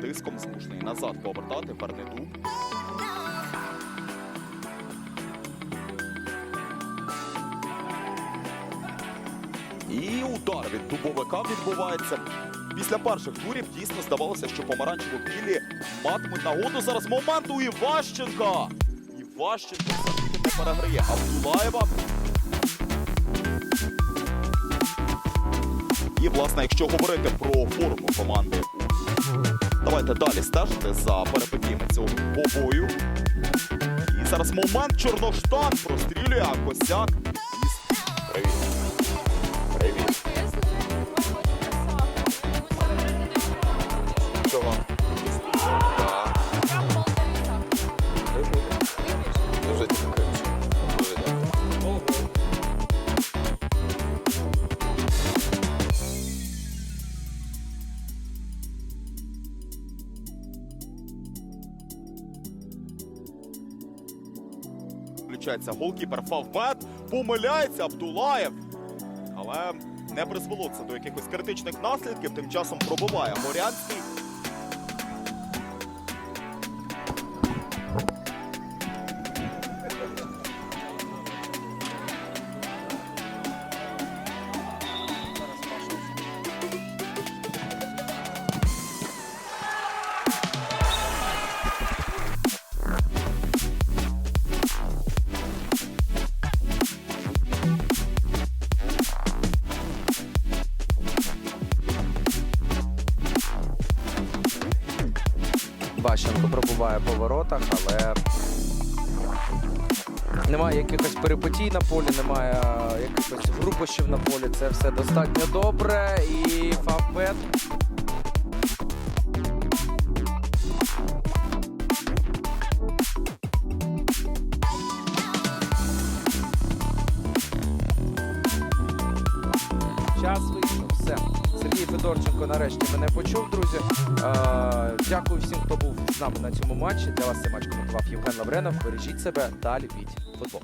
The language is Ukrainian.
тиском змушений назад повертати Вернеду. І удар від дубовика відбувається. Після перших турів дійсно здавалося, що помаранчево-білі матимуть нагоду зараз момент у Іващенка. Іващенко все-таки Абдулаєва. І, власне, якщо говорити про форму команди, давайте далі стежити за перипетіями цього. І зараз момент Чорноштан прострілює, косяк. Привіт. Привіт. Чого? Дуже дякую. Включається голкіпер Фавбет, помиляється Абдулаєв. Але не призвело це до якихось критичних наслідків. Тим часом пробиває Морянський. Бащенко пробуває по воротах, але немає якихось перипетій на полі, немає якихось групощів на полі. Це все достатньо добре. І Фавбет Час вийшов. Все. Сергій Федорченко нарешті мене почув, друзі. Дякую всім, хто був з нами на цьому матчі. Для вас цей матч коментував Євген Лавренов. Бережіть себе та любіть футбол.